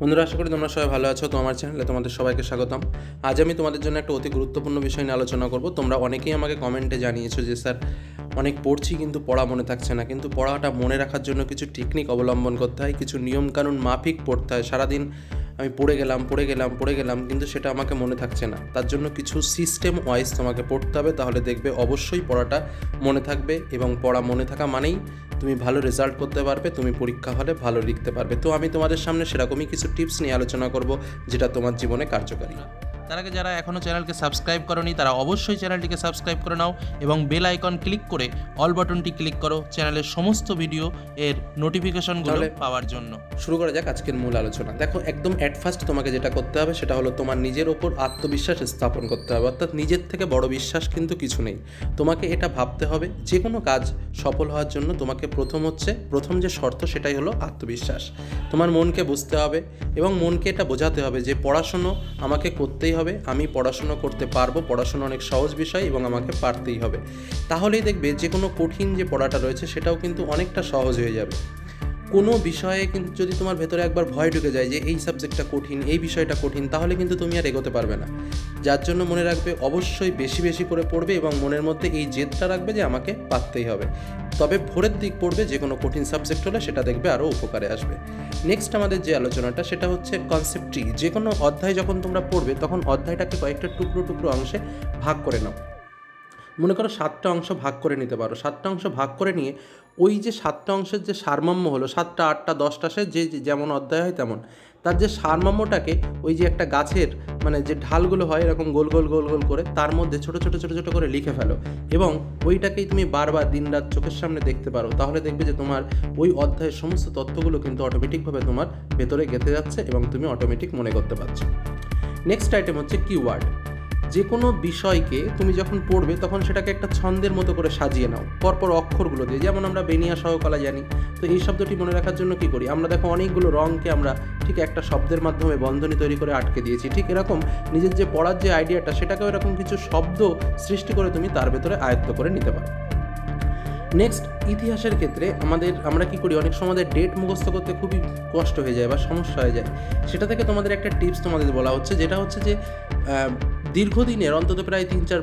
বন্ধুরা, আশা করি তোমরা সবাই ভালো আছো। তো আমার চ্যানেলে তোমাদের সবাইকে স্বাগতম। আজ আমি তোমাদের জন্য একটা অতি গুরুত্বপূর্ণ বিষয় নিয়ে আলোচনা করব। তোমরা অনেকেই আমাকে কমেন্টে জানিয়েছো যে, স্যার, অনেক পড়ছি কিন্তু পড়া মনে থাকছে না। কিন্তু পড়াটা মনে রাখার জন্য কিছু টেকনিক অবলম্বন করতে হয়, কিছু নিয়মকানুন মাফিক পড়তে হয়। সারাদিন আমি পড়ে গেলাম পড়ে গেলাম পড়ে গেলাম, কিন্তু সেটা আমাকে মনে থাকছে না। তার জন্য কিছু সিস্টেম ওয়াইজ তোমাকে পড়তে হবে, তাহলে দেখবে অবশ্যই পড়াটা মনে থাকবে এবং পড়া মনে থাকা মানেই তুমি ভালো রেজাল্ট করতে পারবে, তুমি পরীক্ষা হলে ভালো লিখতে পারবে। তো আমি তোমাদের সামনে সেরকমই কিছু টিপস নিয়ে আলোচনা করব, যেটা তোমার জীবনে কার্যকারী। তার আগে যারা এখনও চ্যানেলকে সাবস্ক্রাইব করনি তারা অবশ্যই চ্যানেলটিকে সাবস্ক্রাইব করে নাও এবং বেল আইকন ক্লিক করে অল বাটনটি ক্লিক করো চ্যানেলের সমস্ত ভিডিও এর নোটিফিকেশনগুলো পাওয়ার জন্য। শুরু করা যাক আজকের মূল আলোচনা। দেখো একদম অ্যাট ফার্স্ট তোমাকে যেটা করতে হবে সেটা হলো তোমার নিজের ওপর আত্মবিশ্বাস স্থাপন করতে হবে। অর্থাৎ নিজের থেকে বড় বিশ্বাস কিন্তু কিছু নেই। তোমাকে এটা ভাবতে হবে যে কোনো কাজ সফল হওয়ার জন্য তোমাকে প্রথম হচ্ছে প্রথম যে শর্ত সেটাই হলো আত্মবিশ্বাস। তোমার মনকে বুঝতে হবে এবং মনকে এটা বোঝাতে হবে যে পড়াশুনো আমাকে করতেই হবে, আমি পড়াশুনো করতে পারব, পড়াশুনো অনেক সহজ বিষয় এবং আমাকে পারতেই হবে। তাহলেই দেখবে যে কোনো কঠিন যে পড়াটা রয়েছে, সেটাও কিন্তু অনেকটা সহজ হয়ে যাবে। কোনো বিষয়ে কিন্তু যদি তোমার ভেতরে একবার ভয় ঢুকে যায় যে এই সাবজেক্টটা কঠিন, এই বিষয়টা কঠিন, তাহলে কিন্তু তুমি আর এগোতে পারবে না। যার জন্য মনে রাখবে অবশ্যই বেশি বেশি করে পড়বে এবং মনের মধ্যে এই জেদটা রাখবে যে আমাকে পারতেই হবে। তবে ভোরের দিক পড়বে যে কোনো কঠিন সাবজেক্ট হলে সেটা দেখবে আরও উপকারে আসবে। নেক্সট আমাদের যে আলোচনাটা, সেটা হচ্ছে কনসেপ্ট ট্রি যে কোনো অধ্যায় যখন তোমরা পড়বে, তখন অধ্যায়টাকে কয়েকটা টুকরো টুকরো অংশে ভাগ করে নাও। মনে করো সাতটা অংশ ভাগ করে নিতে পারো। সাতটা অংশ ভাগ করে নিয়ে ওই যে সাতটা অংশের যে সারমর্ম হলো, সাতটা, আটটা, দশটা, সে যে যেমন অধ্যায় হয় তেমন, তার যে সারমর্মটাকে ওই যে একটা গাছের মানে যে ঢালগুলো হয় এরকম গোল গোল গোল গোল করে তার মধ্যে ছোট ছোট ছোট ছোট করে লিখে ফেলো এবং ওইটাকেই তুমি বারবার দিনরাত চোখের সামনে দেখতে পারো। তাহলে দেখবে যে তোমার ওই অধ্যায়ের সমস্ত তথ্যগুলো কিন্তু অটোমেটিকভাবে তোমার ভেতরে গেঁথে যাচ্ছে এবং তুমি অটোমেটিক মনে করতে পারছ। নেক্সট আইটেম হচ্ছে কিওয়ার্ড যে কোনো বিষয়কে তুমি যখন পড়বে, তখন সেটাকে একটা ছন্দের মতো করে সাজিয়ে নাও। পরপর অক্ষরগুলো দিয়ে, যেমন আমরা বেনিয়া সহকলা জানি। তো এই শব্দটি মনে রাখার জন্য কি করি? আমরা দেখো অনেকগুলো রঙকে আমরা ঠিক একটা শব্দের মাধ্যমে বন্ধনী তৈরি করে আটকে দিয়েছি। ঠিক এরকম নিজের যে পড়ার যে আইডিয়াটা, সেটাকেও এরকম কিছু শব্দ সৃষ্টি করে তুমি তার ভেতরে আয়ত্ত করে নিতে পারো। নেক্সট ইতিহাসের ক্ষেত্রে আমাদের, আমরা কি করি? অনেক সময় ডেট মুখস্থ করতে খুবই কষ্ট হয়ে যায় বা সমস্যা হয়ে যায়। সেটা থেকে তোমাদের একটা টিপস তোমাদের বলা হচ্ছে, যেটা হচ্ছে যে দীর্ঘদিনের, অন্তত প্রায় তিন চার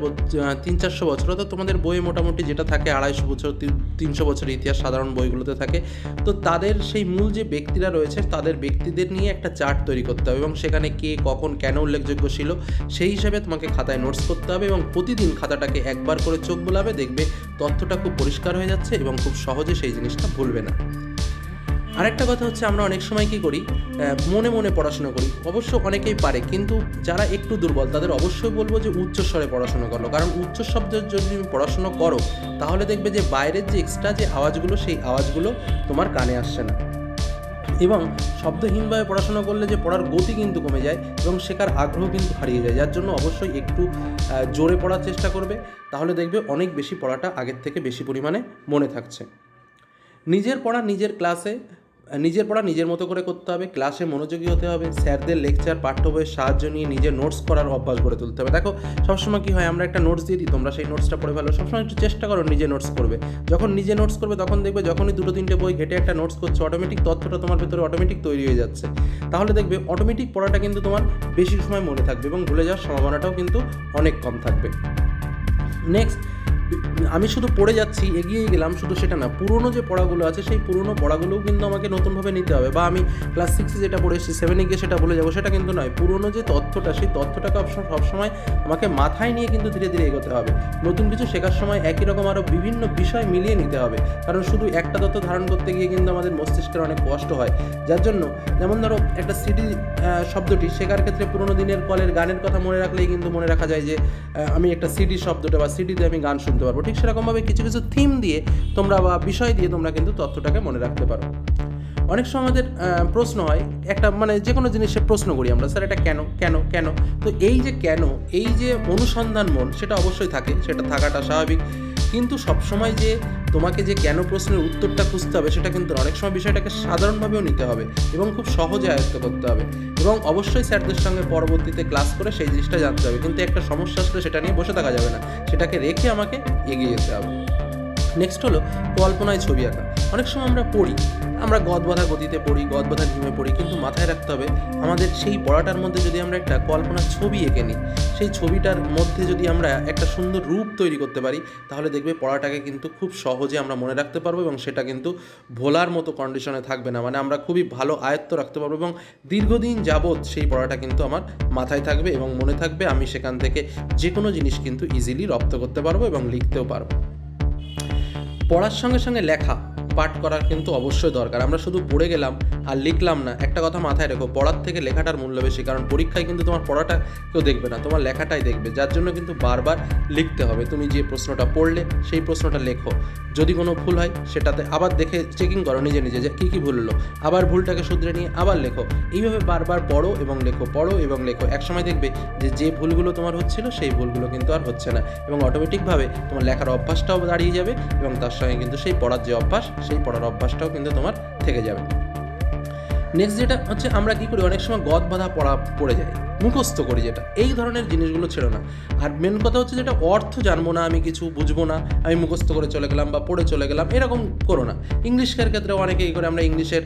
তিন চারশো বছর, অর্থাৎ তোমাদের বইয়ে মোটামুটি যেটা থাকে আড়াইশো বছর তিনশো বছরের ইতিহাস সাধারণ বইগুলোতে থাকে। তো তাদের সেই মূল যে ব্যক্তিরা রয়েছে, তাদের ব্যক্তিদের নিয়ে একটা চার্ট তৈরি করতে হবে এবং সেখানে কে কখন কেন উল্লেখযোগ্য ছিল, সেই হিসাবে তোমাকে খাতায় নোটস করতে হবে এবং প্রতিদিন খাতাটাকে একবার করে চোখ বোলাবে, দেখবে তথ্যটা খুব পরিষ্কার হয়ে যাচ্ছে এবং খুব সহজে সেই জিনিসটা ভুলবে না। আরেকটা কথা হচ্ছে আমরা অনেক সময় কি করি? মনে মনে পড়াশোনা করি। অবশ্য অনেকেই পারে, কিন্তু যারা একটু দুর্বল, তাদের অবশ্যই বলব যে উচ্চস্বরে পড়াশোনা করো। কারণ উচ্চ শব্দের যদি তুমি পড়াশোনা করো, তাহলে দেখবে যে বাইরের যে এক্সট্রা যে আওয়াজগুলো, সেই আওয়াজগুলো তোমার কানে আসছে না। এবং শব্দহীনভাবে পড়াশোনা করলে যে পড়ার গতি কিন্তু কমে যায় এবং শেখার আগ্রহ কিন্তু হারিয়ে যায়। যার জন্য অবশ্যই একটু জোরে পড়ার চেষ্টা করবে। তাহলে দেখবে অনেক বেশি পড়াটা আগের থেকে বেশি পরিমাণে মনে থাকছে। নিজের পড়া নিজের ক্লাসে নিজের পড়া নিজের মতো করে করতে হবে ক্লাসে মনোযোগী হতে হবে, স্যারদের লেকচার পাঠ্য বইয়ের সাহায্য নিয়ে নিজের নোটস করার অভ্যাস গড়ে তুলতে হবে। দেখো, সবসময় কী হয়, আমরা একটা নোটস দিয়ে দিই, তোমরা সেই নোটসটা পড়ে ভালো সবসময় একটু চেষ্টা করো নিজে নোটস করবে যখন নিজে নোটস করবে, তখন দেখবে যখনই দুটো তিনটে বই ঘেটে একটা নোটস করছ অটোমেটিক তথ্যটা তোমার ভেতরে অটোমেটিক তৈরি হয়ে যাচ্ছে। তাহলে দেখবে অটোমেটিক পড়াটা কিন্তু তোমার বেশি সময় মনে থাকবে এবং ভুলে যাওয়ার সম্ভাবনাটাও কিন্তু অনেক কম থাকবে। নেক্সট আমি শুধু পড়ে যাচ্ছি এগিয়ে গেলাম, শুধু সেটা না, পুরনো যে পড়াগুলো আছে, সেই পুরনো পড়াগুলোও কিন্তু আমাকে নতুনভাবে নিতে হবে। বা আমি ক্লাস সিক্সে যেটা পড়ে এসেছি সেভেনে গিয়ে সেটা বলে যাব, সেটা কিন্তু নয়। পুরনো যে তথ্যটা, সেই তথ্যটাকে সব- সবসময় আমাকে মাথায় নিয়ে কিন্তু ধীরে ধীরে এগোতে হবে। নতুন কিছু শেখার সময় একই রকম আরও বিভিন্ন বিষয় মিলিয়ে নিতে হবে। কারণ শুধু একটা তথ্য ধারণ করতে গিয়ে কিন্তু আমাদের মস্তিষ্কের অনেক কষ্ট হয়। যার জন্য, যেমন ধরো, একটা সিডি শব্দটি শেখার ক্ষেত্রে পুরোনো দিনের কলের গানের কথা মনে রাখলেই কিন্তু মনে রাখা যায় যে আমি একটা সিডি শব্দটা বা সিডিতে আমি গান শুনতে পারব। ঠিক সেরকমভাবে কিছু কিছু থিম দিয়ে তোমরা বা বিষয় দিয়ে তোমরা কিন্তু তথ্যটাকে মনে রাখতে পারো। অনেক সময় আমাদের প্রশ্ন হয়, একটা মানে যে কোনো জিনিসের প্রশ্ন করি আমরা, স্যার, এটা কেন কেন কেন? তো এই যে কেন, এই যে অনুসন্ধান মন, সেটা অবশ্যই থাকে, সেটা থাকাটা স্বাভাবিক। কিন্তু সবসময় যে তোমাকে যে কেন প্রশ্নের উত্তরটা খুঁজতে হবে, সেটা কিন্তু অনেক সময় বিষয়টাকে সাধারণভাবেও নিতে হবে এবং খুব সহজে আয়ত্ত করতে হবে। এবং অবশ্যই স্যারদের সঙ্গে পরবর্তীতে ক্লাস করে সেই জিনিসটা জানতে হবে। কিন্তু একটা সমস্যা আসলে সেটা নিয়ে বসে থাকা যাবে না। সেটাকে রেখে আমাকে এগিয়ে যেতে হবে। নেক্সট হলো কল্পনায় ছবি আঁকা। অনেক সময় আমরা পড়ি, আমরা গদ বাঁধা গতিতে পড়ি, গদ বাঁধা ঝিমে পড়ি, কিন্তু মাথায় রাখতে হবে আমাদের সেই পড়াটার মধ্যে যদি আমরা একটা কল্পনার ছবি এঁকে নিই, সেই ছবিটার মধ্যে যদি আমরা একটা সুন্দর রূপ তৈরি করতে পারি, তাহলে দেখবে পড়াটাকে কিন্তু খুব সহজে আমরা মনে রাখতে পারব এবং সেটা কিন্তু ভোলার মতো কন্ডিশনে থাকবে না। মানে আমরা খুবই ভালো আয়ত্ত রাখতে পারব এবং দীর্ঘদিন যাবৎ সেই পড়াটা কিন্তু আমার মাথায় থাকবে এবং মনে থাকবে আমি সেখান থেকে যে কোনো জিনিস কিন্তু ইজিলি রপ্ত করতে পারব এবং লিখতেও পারব। পড়ার সঙ্গে সঙ্গে লেখা। পাঠ করার কিন্তু অবশ্যই দরকার। আমরা শুধু পড়ে গেলাম আর লিখলাম না। একটা কথা মাথায় রেখো, পড়ার থেকে লেখাটার মূল্য বেশি, কারণ পরীক্ষায় কিন্তু তোমার পড়াটা কেউ দেখবে না, তোমার লেখাটাই দেখবে। যার জন্য কিন্তু বারবার লিখতে হবে। তুমি যে প্রশ্নটা পড়লে, সেই প্রশ্নটা লেখো। যদি কোনো ভুল হয়, সেটাতে আবার দেখে চেকিং করো নিজে নিজে যে কী কী ভুল হলো। আবার ভুলটাকে শুধরে নিয়ে আবার লেখো। এইভাবে বারবার পড়ো এবং লেখো, পড়ো এবং লেখো। একসময় দেখবে যে যে ভুলগুলো তোমার হচ্ছিল, সেই ভুলগুলো কিন্তু আর হচ্ছে না। এবং অটোমেটিকভাবে তোমার লেখার অভ্যাসটাও দাঁড়িয়ে যাবে এবং তার সঙ্গে কিন্তু সেই পড়ার যে অভ্যাস সেই পড়ার অভ্যাসটাও কিন্তু তোমার থেকে যাবে। নেক্সট যেটা হচ্ছে, আমরা কি করি? অনেক সময় গদ বাঁধা পড়া পড়ে যাই, মুখস্থ করি যেটা। এই ধরনের জিনিসগুলো ছিল না। আর মেন কথা হচ্ছে যেটা, অর্থ জানব না, আমি কিছু বুঝব না, আমি মুখস্থ করে চলে গেলাম বা পড়ে চলে গেলাম, এরকম করো না। ইংলিশের ক্ষেত্রে অনেকে কী করে, আমরা ইংলিশের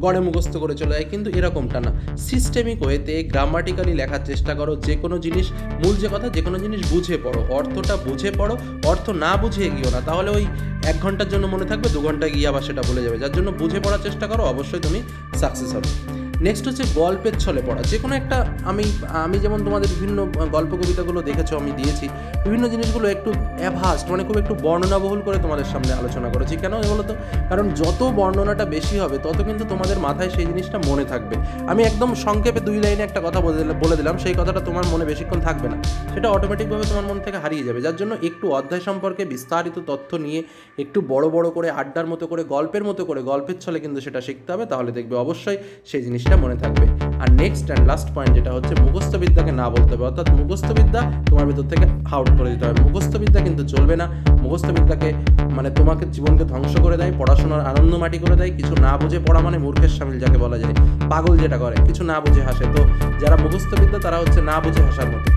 গড়ে মুখস্থ করে চলে যায়, কিন্তু এরকমটা না। সিস্টেমিক ওয়েতে গ্রামাটিক্যালি লেখার চেষ্টা করো, যে কোনো জিনিস, মূল যে কথা, যে কোনো জিনিস বুঝে পড়ো। অর্থটা বুঝে পড়ো, অর্থ না বুঝে এগিয়েও না। তাহলে ওই এক ঘণ্টার জন্য মনে থাকবে, দু ঘণ্টা গিয়ে আবার সেটা বলে যাবে। যার জন্য বুঝে পড়ার চেষ্টা করো, অবশ্যই তুমি সাকসেস হবে। নেক্সট হচ্ছে গল্পের ছলে পড়া। যে কোনো একটা আমি আমি যেমন তোমাদের বিভিন্ন গল্প কবিতাগুলো দেখেছ, আমি দিয়েছি। বিভিন্ন জিনিসগুলো একটু অ্যাভাস্ট মানে খুব একটু বর্ণনাবহুল করে তোমাদের সামনে আলোচনা করেছি। কেন বলো তো কারণ যত বর্ণনাটা বেশি হবে, তত কিন্তু তোমাদের মাথায় সেই জিনিসটা মনে থাকবে। আমি একদম সংক্ষেপে দুই লাইনে একটা কথা বলে দিলাম- সেই কথাটা তোমার মনে বেশিক্ষণ থাকবে না। সেটা অটোমেটিকভাবে তোমার মন থেকে হারিয়ে যাবে। যার জন্য একটু অধ্যায় সম্পর্কে বিস্তারিত তথ্য নিয়ে একটু বড় বড় করে আড্ডার মতো করে, গল্পের মতো করে, গল্পের ছলে কিন্তু সেটা শিখতে হবে। তাহলে দেখবে অবশ্যই সেই জিনিসটা মনে থাকবে। আর নেক্সট অ্যান্ড লাস্ট পয়েন্ট যেটা হচ্ছে, মুখস্থ বিদ্যাকে না বলতে হবে। অর্থাৎ মুখস্থ বিদ্যা তোমার ভিতর থেকে আউট করে দিতে হবে। মুখস্থ বিদ্যা কিন্তু চলবে না। মুখস্থ বিদ্যাকে মানে তোমাকে জীবনকে ধ্বংস করে দেয়, পড়াশোনার আনন্দ মাটি করে দেয়। কিছু না বুঝে পড়া মানে মূর্খের সামিল যাকে বলা যায়। পাগল যেটা করে, কিছু না বুঝে হাসে। তো যারা মুখস্থ বিদ্যা, তারা হচ্ছে না বুঝে হাসার মতো।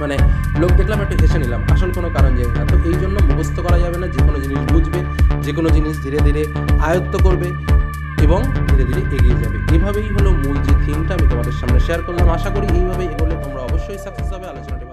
মানে লোক দেখলাম, একটু হেসে নিলাম। আসল কোনো কারণ জানি না। তো এই জন্য মুখস্থ করা যাবে না। যে কোনো জিনিস বুঝবে, যে কোনো জিনিস ধীরে ধীরে আয়ত্ত করবে। এবং ধীরে ধীরে এগিয়ে যাবে। এভাবেই হলো মূল যে থিমটা আমি তোমাদের সামনে শেয়ার করলাম। আশা করি এইভাবে এগোলে তোমরা অবশ্যই সাকসেস হবে। আলোচনাটি